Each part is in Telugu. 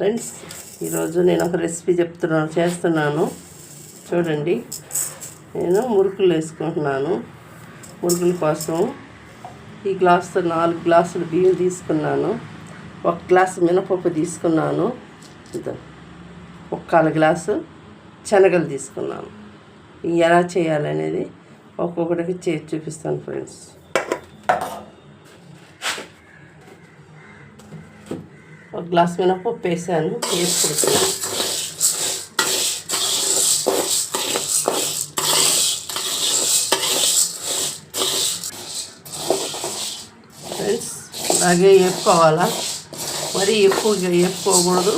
ఫ్రెండ్స్ ఈరోజు నేను ఒక రెసిపీ చెప్తున్నాను చేస్తున్నాను. చూడండి. నేను మురుకులు వేసుకుంటున్నాను. మురుకుల కోసం ఈ గ్లాస్తో నాలుగు గ్లాసులు బియ్యం తీసుకున్నాను. ఒక గ్లాసు మినపప్పు తీసుకున్నాను. ఒక కాల గ్లాసు శనగలు తీసుకున్నాను. ఎలా చేయాలనేది ఒక్కొక్కటికి చేసి చూపిస్తాను ఫ్రెండ్స్. ఒక గ్లాస్ మినపప్పు వేసాను వేసుకుంటున్నాను ఫ్రెండ్స్ అలాగే వేపుకోవాలా? మరీ ఎక్కువగా వేపుకోకూడదు.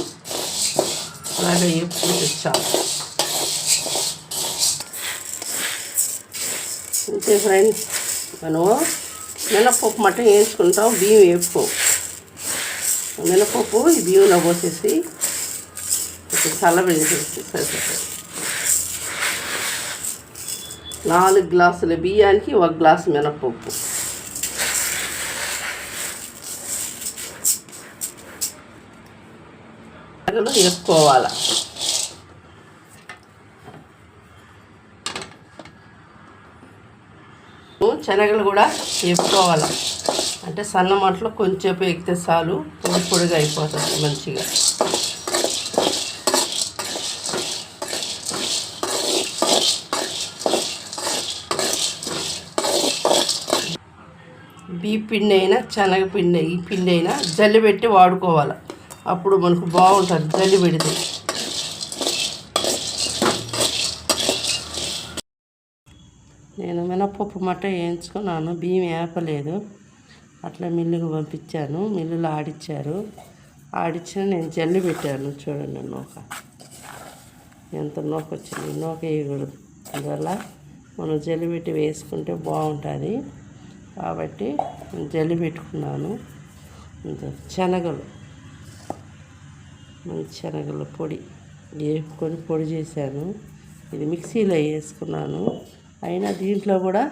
అలాగే వేపుకుంటే తెచ్చాలి అంతే ఫ్రెండ్స్ మనం మినపప్పు మటన్ వేసుకుంటాం బియ్యం వేపుకో. మినపప్పు ఈ బియ్యంలో పోసేసి కొంచెం చల్లబెట్టేసి సరిపోతుంది. నాలుగు గ్లాసుల బియ్యానికి ఒక గ్లాసు మినపప్పు వేసుకోవాలి? శనగలు కూడా వేసుకోవాలి? అంటే సన్న మాటలో కొంచెంసేపు ఎక్కితే చాలు పొడి పొడిగా అయిపోతుంది మంచిగా. బీ పిండి అయినా శనగ పిండి ఈ పిండి అయినా జల్లి పెట్టి వాడుకోవాలి. అప్పుడు మనకు బాగుంటుంది జల్లి పెడితే. నేను మినపప్పు మట్ట వేయించుకున్నాను బియ్యం వేపలేదు. అట్లా మిల్లుకు పంపించాను. మిల్లులో ఆడిచ్చారు. ఆడిచ్చిన నేను జల్లి పెట్టాను. చూడండి నూక. ఎంత నూక వచ్చింది? నూక వేయకూడదు. అందువల్ల మనం జల్లి పెట్టి వేసుకుంటే బాగుంటుంది. కాబట్టి జల్లి పెట్టుకున్నాను. శనగలు. మంచి శనగల పొడి. వేపుకొని పొడి చేశాను. ఇది మిక్సీలో వేసుకున్నాను. అయినా దీంట్లో కూడా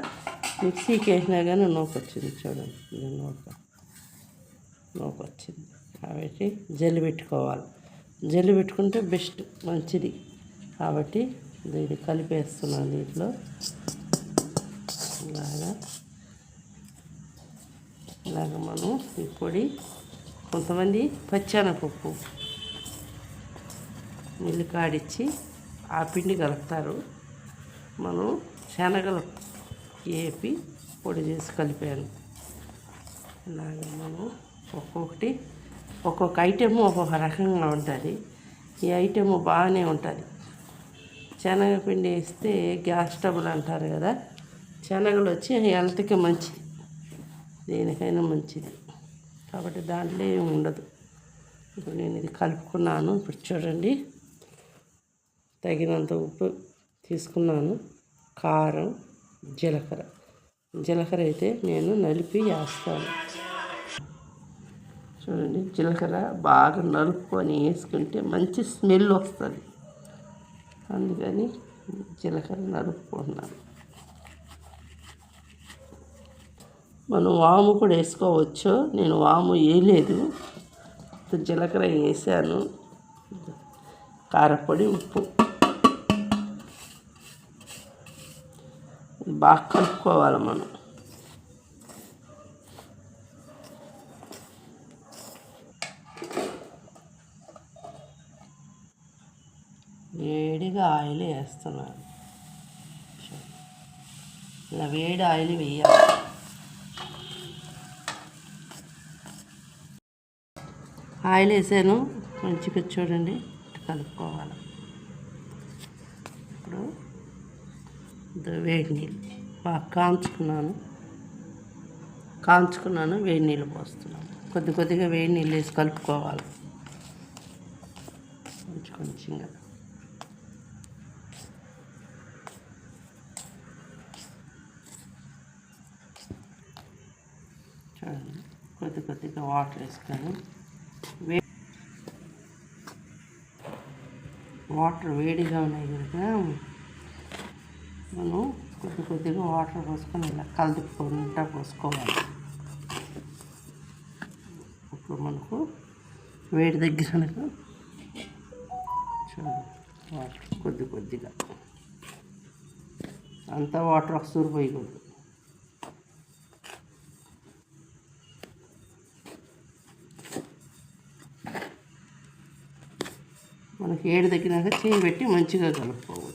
మిక్సీకి వేసినా కానీ నూక వచ్చింది చూడండి ఇది నూక. వచ్చింది కాబట్టి జల్లి పెట్టుకోవాలి. జల్లి పెట్టుకుంటే బెస్ట్ మంచిది. కాబట్టి దీన్ని కలిపేస్తున్నాను దీంట్లో. ఇలాగా. ఇలాగ మనం ఈ పొడి కొంతమంది పచ్చెనపప్పు మిల్లు కాడిచ్చి ఆ పిండి కలుపుతారు. మనం శనగలు వేపి పొడి చేసి కలిపాను ఇలాగ మనం ఒక్కొక్కటి ఒక్కొక్క ఐటెము ఒక్కొక్క రకంగా ఉంటుంది. ఈ ఐటెము బాగానే ఉంటుంది. శనగపిండి వేస్తే గ్యాస్ ట్రబుల్ అంటారు కదా శనగలు వచ్చి హెల్త్కి మంచిది? దేనికైనా మంచిది. కాబట్టి దాంట్లో ఏమి ఉండదు. ఇప్పుడు నేను ఇది కలుపుకున్నాను. ఇప్పుడు చూడండి. తగినంత ఉప్పు తీసుకున్నాను. కారం. జీలకర్ర. జీలకర్ర అయితే నేను నలిపి వేస్తాను. చూడండి జీలకర్ర బాగా నలుపుకొని వేసుకుంటే మంచి స్మెల్ వస్తుంది. అందుకని జీలకర్ర నలుపుకుంటున్నాను. మనం వాము కూడా వేసుకోవచ్చు. నేను వాము వేయలేదు. జీలకర్ర వేసాను. కారపొడి ఉప్పు. బాగా కలుపుకోవాలి మనం. వేడిగా ఆయిల్ వేస్తున్నాను. ఇలా వేడి ఆయిల్ వేయాలి. ఆయిల్ వేసాను. మంచిగా చూడండి. కలుపుకోవాలి. ఇప్పుడు వేడి నీళ్ళు. బాగా కాంచుకున్నాను. కాంచుకున్నాను వేడి నీళ్ళు పోస్తున్నాను. కొద్ది కొద్దిగా వేడి నీళ్ళు వేసి కలుపుకోవాలి. కొంచెం కొంచెంగా. చూడండి. కొద్ది కొద్దిగా వాటర్ వేసుకొని వే వాటర్ వేడిగా ఉన్నాయి కనుక మనం కొద్ది కొద్దిగా వాటర్ పోసుకొని ఇలా కలుపుకుంటా పోసుకోవాలి. ఇప్పుడు మనకు వేడి దగ్గర చూడండి వాటర్ కొద్ది కొద్దిగా. అంతా వాటర్ వస్తూరు పోయకూడదు. మనకి ఏడు తగ్గినాక చేయి పెట్టి మంచిగా కలుపుకోవాలి.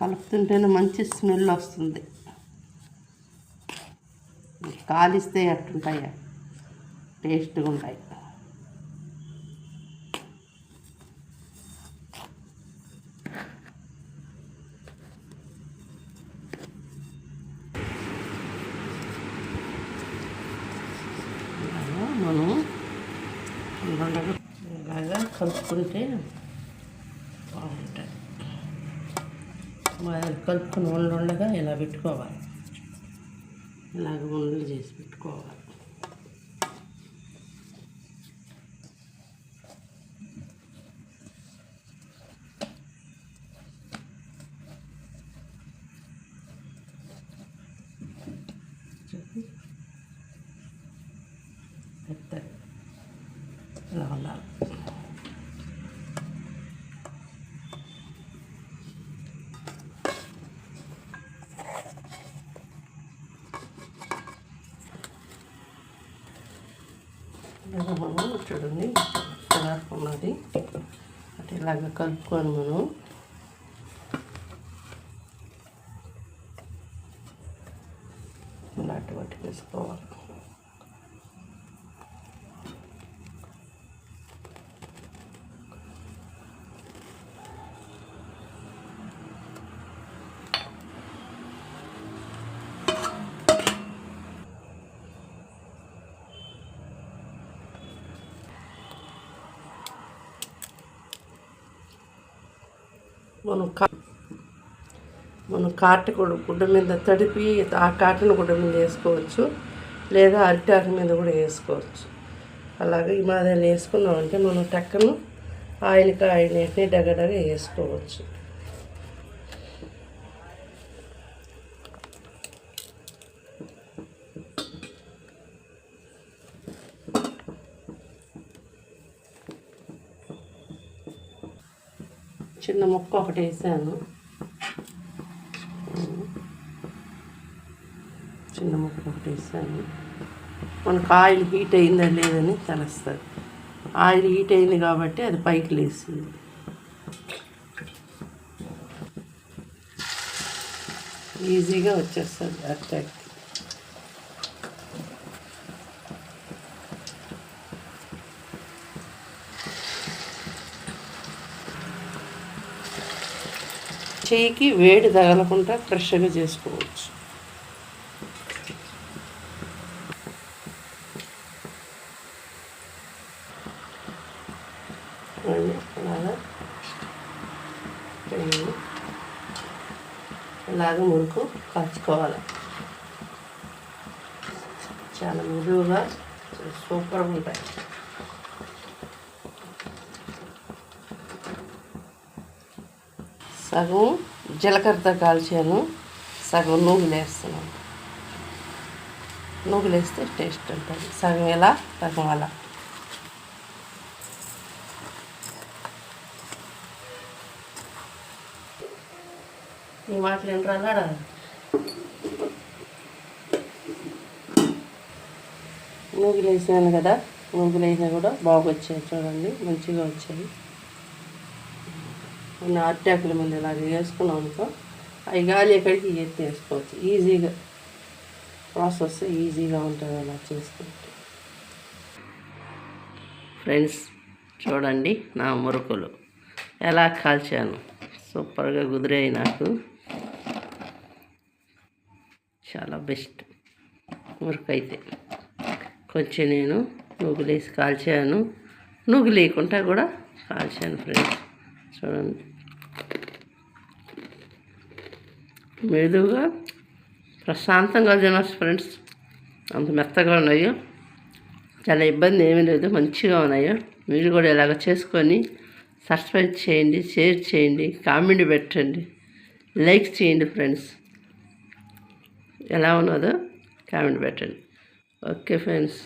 కలుపుతుంటేనే మంచి స్మెల్ వస్తుంది. కాలిస్తే అట్టుంటాయి టేస్ట్గా ఉంటాయి. మనం ఇలాగా కలుపుకుంటే బాగుంటుంది మరి కలుపుకుని ఉండగా ఇలా పెట్టుకోవాలి. ఇలాగ ఉండలు చేసి పెట్టుకోవాలి పెద్దది ఇలా ఉండాలి మనం చూడండి కలర్ ఉన్నది అంటే ఇలాగ కలుపుకొని మనం. మనం కా మనం కాటన్ కూడా గుడ్డ మీద తడిపి ఆ కాటన్ గుడ్డ మీద వేసుకోవచ్చు. లేదా అరిటాకు మీద కూడా వేసుకోవచ్చు. అలాగే ఈ మాదిరి వేసుకున్నామంటే మనం టక్కను ఆయిల్ కాయలు నీటిని డగడగ వేసుకోవచ్చు. చిన్న ముక్క ఒకటి వేసాను. చిన్న ముక్క ఒకటి వేసాను. మనకు ఆయిల్ హీట్ అయిందా లేదని తెలుస్తుంది. ఆయిల్ హీట్ అయింది కాబట్టి అది పైకి లేసింది. ఈజీగా వచ్చేస్తుంది అట్టాక్. చేయికి వేడి తగలకుండా ఫ్రెష్గా చేసుకోవచ్చు. అది అలాగా మురుకు కాల్చుకోవాలి చాలా మృదువుగా సూపర్గా ఉంటాయి. సగం జీలకర్రతో కాల్చాను సగం నూగులు వేస్తున్నాను. నూగులు వేస్తే టేస్ట్ ఉంటుంది. సగం ఇలా సగం అలా. ఈ మాటలు ఏంట్రా అన్నాడా నూగులు వేసాను కదా నూగులు వేసినా కూడా బాగా వచ్చాయి చూడండి మంచిగా వచ్చాయి. కొన్ని అట్టాకుల మీద ఇలాగ వేసుకున్నాం అనుకో అవి గాలి ఎక్కడికి ఎత్తి వేసుకోవచ్చు. ఈజీగా ప్రాసెస్ ఈజీగా ఉంటుంది అలా చేసుకుంటే. ఫ్రెండ్స్ చూడండి నా మురుకులు. ఎలా కాల్చాను. సూపర్గా కుదిరాయి నాకు. చాలా బెస్ట్ మురుకు అయితే కొంచెం నేను నువ్వులేసి కాల్చాను. నువ్వు లేకుండా కూడా కాల్చాను ఫ్రెండ్స్ చూడండి. మెదువుగా ప్రశాంతంగా తినొచ్చు ఫ్రెండ్స్ అంత మెత్తగా ఉన్నాయి. చాలా ఇబ్బంది ఏమీ లేదు మంచిగా ఉన్నాయి. మీరు కూడా ఇలాగ చేసుకొని సబ్స్క్రైబ్ చేయండి షేర్ చేయండి కామెంట్ పెట్టండి లైక్ చేయండి ఫ్రెండ్స్. ఎలా ఉన్నదో కామెంట్ పెట్టండి. Okay friends.